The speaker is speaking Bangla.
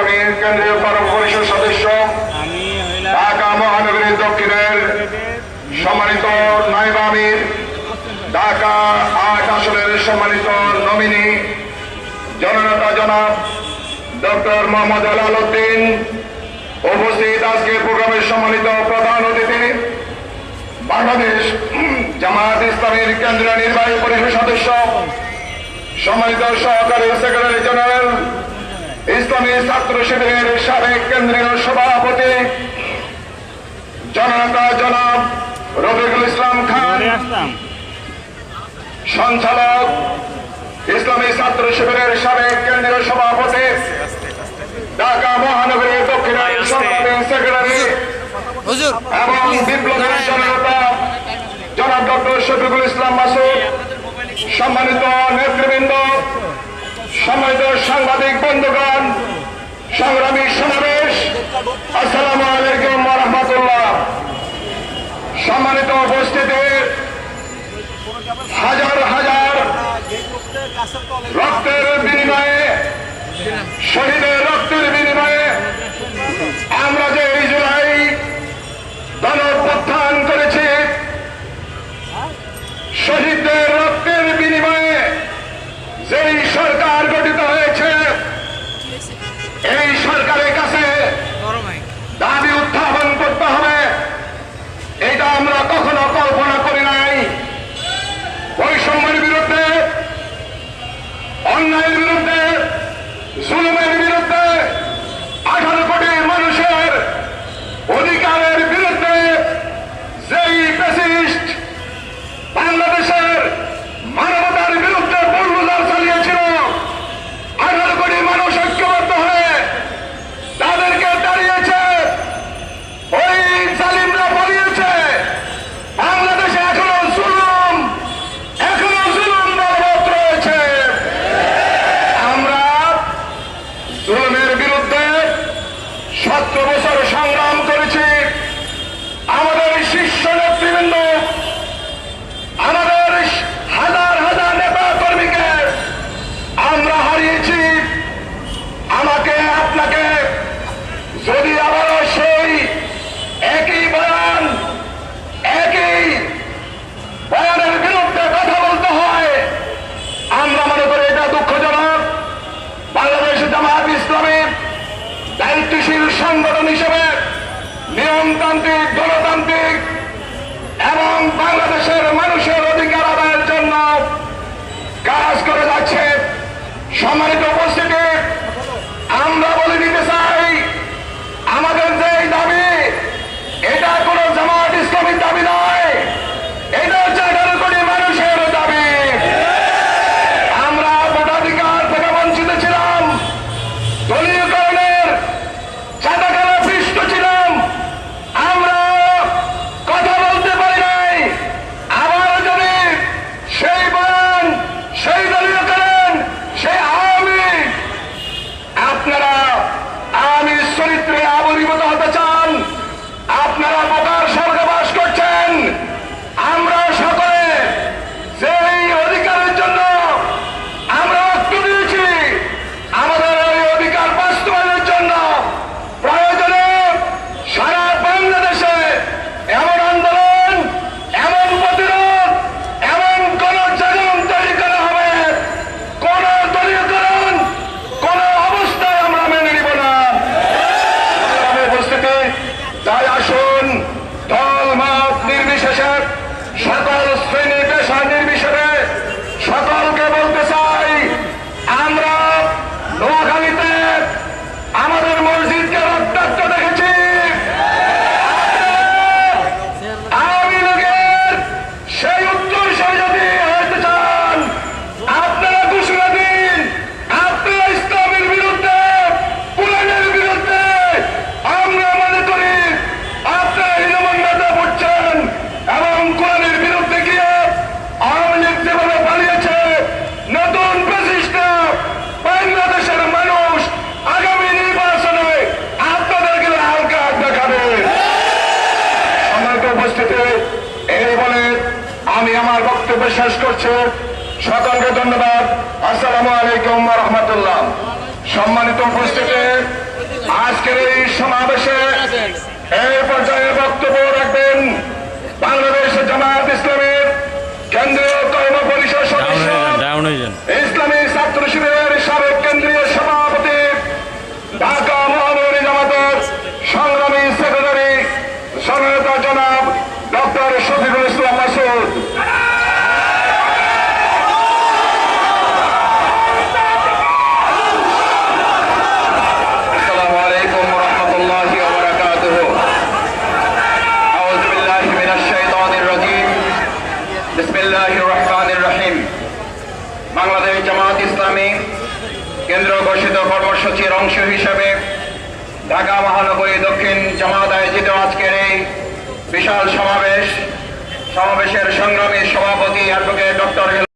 ইসলামীর কেন্দ্রীয় কর্ম পরিষদ সদস্য ঢাকা মহানগরীর দক্ষিণের সম্মানিত নাইব আমির ঢাকা আট আসনের সম্মানিত নমিনি জননেতা জনাব ডক্টর মোহাম্মদ আলাল উদ্দিন উপস্থিত আজকে প্রোগ্রামের সম্মানিত প্রধান অতিথি বাংলাদেশ জামায়াত ইসলামীর কেন্দ্রীয় নির্বাহী পরিষদ সদস্য সম্মানিত সহকারী সেক্রেটারি জেনারেল ইসলামী ছাত্র শিবিরের সাবেক কেন্দ্রীয় সভাপতি জননেতা জনাব রফিকুল ইসলাম খান সঞ্চালক ইসলামী ছাত্র শিবিরের সাবেক কেন্দ্রীয় সভাপতি ঢাকা মহানগরীর দক্ষিণের সেক্রেটারি এবং বিপ্লবী জননেতা জনাব ডক্টর শফিকুল ইসলাম মাসুদ সম্মানিত নেতৃবৃন্দ সম্মানিত সাংবাদিক বন্ধুগণ, সংগ্রামী সমাবেশ, আসসালামু আলাইকুম রহমতুল্লাহ। সম্মানিত উপস্থিতি, হাজার হাজার রক্তের বিনিময়ে, শহীদের রক্তের বিনিময়ে আমরা যে ফ্যাসিস্ট বাংলাদেশের সংগঠন হিসেবে নিয়মতান্ত্রিক, গণতান্ত্রিক এবং বাংলাদেশের মানুষের অধিকার আদায়ের জন্য কাজ করে যাচ্ছে। সম্মানিত উপস্থিতি দল মাস নির্বিশেষে সকল শ্রেণি আমি আমার বক্তব্য শেষ করছি। সকলকে ধন্যবাদ। আসসালামু আলাইকুম রহমতুল্লাহ। সম্মানিত উপস্থিতি, আজকের এই সমাবেশে এই পর্যায়ে বক্তব্য রাখবেন বাংলাদেশ কেন্দ্র ঘোষিত কর্মসূচির অংশ হিসেবে ঢাকা মহানগরী দক্ষিণ জামাত আয়োজিত আজকের এই বিশাল সমাবেশ, সমাবেশের সংগ্রামী সভাপতি অ্যাডভোকেট ডক্টর